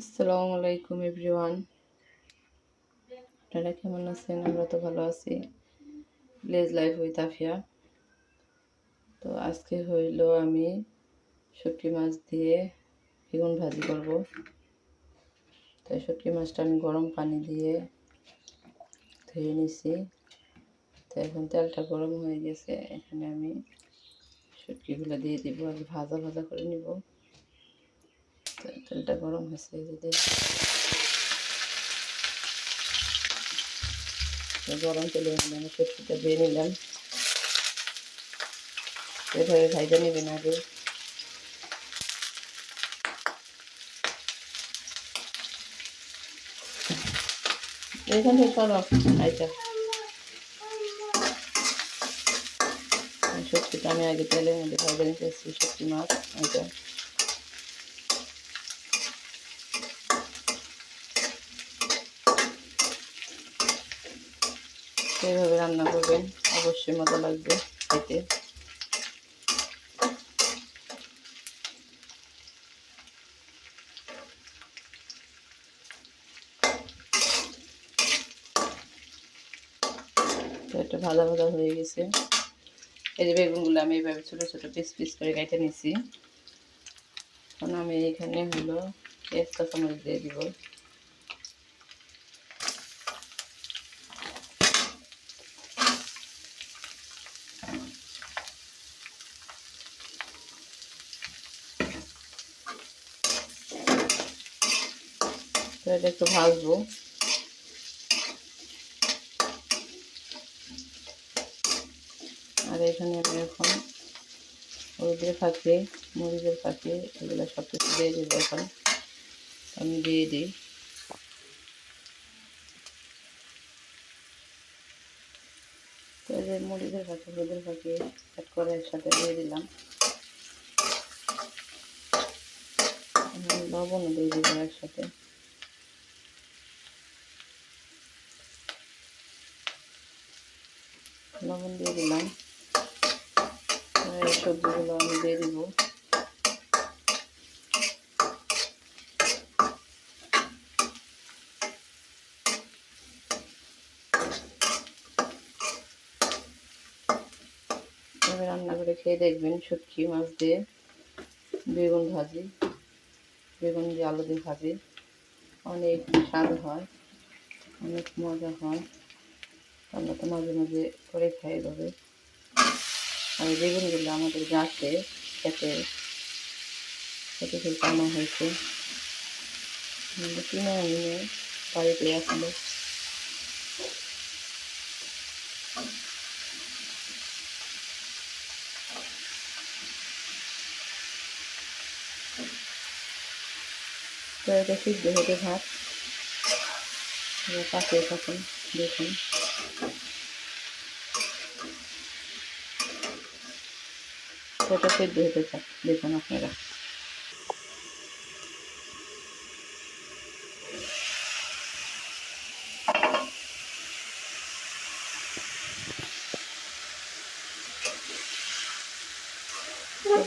আসসালামু আলাইকুম এভরিওয়ান। আপনারা কেমন আছেন? আমরা তো ভালো আছি। ভিলেজ লাইফ উইথ আফিয়া তো আজকে হইল আমি শুটকি মাছ দিয়ে বেগুন ভাজি করব। তাই শুটকি মাছটা আমি গরম পানি দিয়ে ধুয়ে নিছি। তো এখন তেলটা গরম হয়ে গেছে। এখানে আমি শুটকিগুলো দিয়ে দিব। আর ভাজা ভাজা করে নিব। তেলটা গরম হয়েছে যদি গরম তেলে আমি সবজিটা দিয়ে নিলাম। এভাবে ভাইজা নেবেন আগে। এখান থেকে চলো আইটা সবজিটা আমি আগে তেলের মধ্যে ভাজা নিতে এসেছি, সবজি মাছ আইটা এইভাবে রান্না করবেন। অবশ্যই মজা লাগবে খেতে। এটা ভাজা ভাজা হয়ে গেছে। এই যে বেগুনগুলো আমি এইভাবে ছোটো ছোটো পিস পিস করে কেটে নিছি। এখন আমি এখানে হলো পেঁয়াজটা চামচ দিয়ে দিব। এটা একটু ভাজবো। আর এখানে আমি এখন হলুদের ফাঁকে, মরিচের ফাঁকে এগুলো সব কিছু দিয়ে দেবো এখন। আমি দিয়ে দিই। যে মরিচের ফাঁকে, হলুদের ফাঁকে অ্যাড করে একসাথে দিয়ে দিলাম। লবণও দিয়ে দিব একসাথে। লবণ দিয়ে দিলাম। সবজিগুলো আমি দিয়ে দিব। রান্না করে খেয়ে দেখবেন শুটকি, মাছ দিয়ে, বেগুন ভাজি, বেগুন দিয়ে আলু দিয়ে ভাজি। অনেক স্বাদ হয়, অনেক মজা হয়। আমরা তো মাঝে মাঝে করে খাই এভাবে। আর বেগুনগুলো আমাদের গাছে খেতে খেতে খেতে আনা হয়েছে। কিনে আনিয়ে বাড়িতে আসলে তো এটা সিদ্ধ হতে ভাত পাশে থাকুন। দেখুন। ওটা সেদ্ধ হতে থাক দেখুন আপনারা।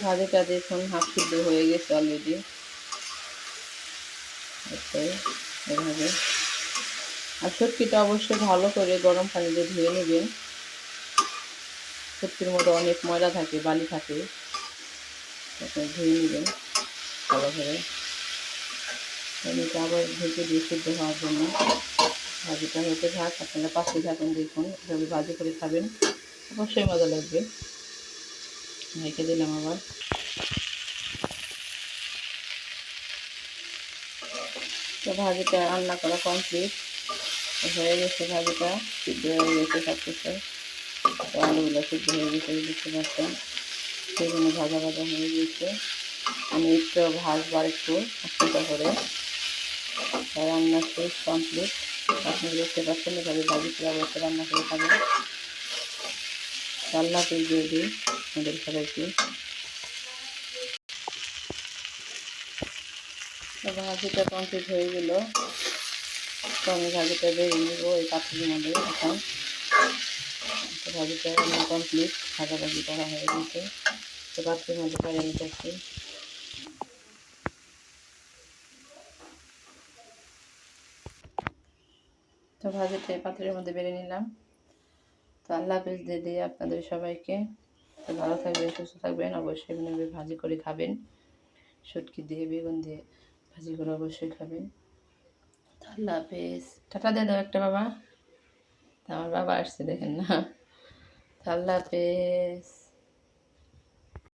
ভাজিটা দেখুন হাফ সিদ্ধ হয়ে গেছে অলরেডি এভাবে। আর সত্যিটা অবশ্যই ভালো করে গরম পানি দিয়ে ধুয়ে নেবেন। সত্যির মধ্যে অনেক ময়লা থাকে, বালি থাকে ধুয়ে নেবেন ভালো করে। এমনিতে আবার ঢেকে দিয়ে সিদ্ধ হওয়ার জন্য ভাজিটা হতে থাক, আপনারা পাশে থাকুন, দেখুন, এভাবে ভাজি করে খাবেন, অবশ্যই মজা লাগবে। রেখে দিলাম আবার। ভাজিটা রান্না করা কমপ্লিট হয়ে গেছে ভাজিটা, সিদ্ধ হয়ে গেছে সব কিছু আলুগুলো সিদ্ধ হয়ে গেছে দেখতে পাচ্ছেন। সেগুলো ভাজা ভাজা হয়ে গেছে। আমি একটু ভাজবার একটু আস্তে করে। রান্না শেষ কমপ্লিট আপনি দেখতে পাচ্ছেন এভাবে ভাজি করে অবশ্যই রান্না করে খাবেন রান্না করে দিয়ে দিই আমাদের সবাইকে। ভাজিটা কমপ্লিট হয়ে গেল। তো আমি ভাজিটা দিয়ে নেব, এই পাত্রের মধ্যে এখন। ভাজিটা আমার কমপ্লিট ভাজাভাজি করা হয়ে গেছে। তো পাত্রের মধ্যে করে নিতেছি তো ভাজিটা পাত্রের মধ্যে বেড়ে নিলাম। তো আল্লাহ হাফিজ দিয়ে আপনাদের সবাইকে। ভালো থাকবেন, সুস্থ থাকবেন, অবশ্যই ভাজি করে খাবেন। শুটকি দিয়ে, বেগুন দিয়ে ভাজি করে অবশ্যই খাবেন। আল্লাহ হাফেজ। টাটা দিয়ে দাও একটা বাবা। আমার বাবা আসছে দেখেন না। আল্লাহ হাফেজ।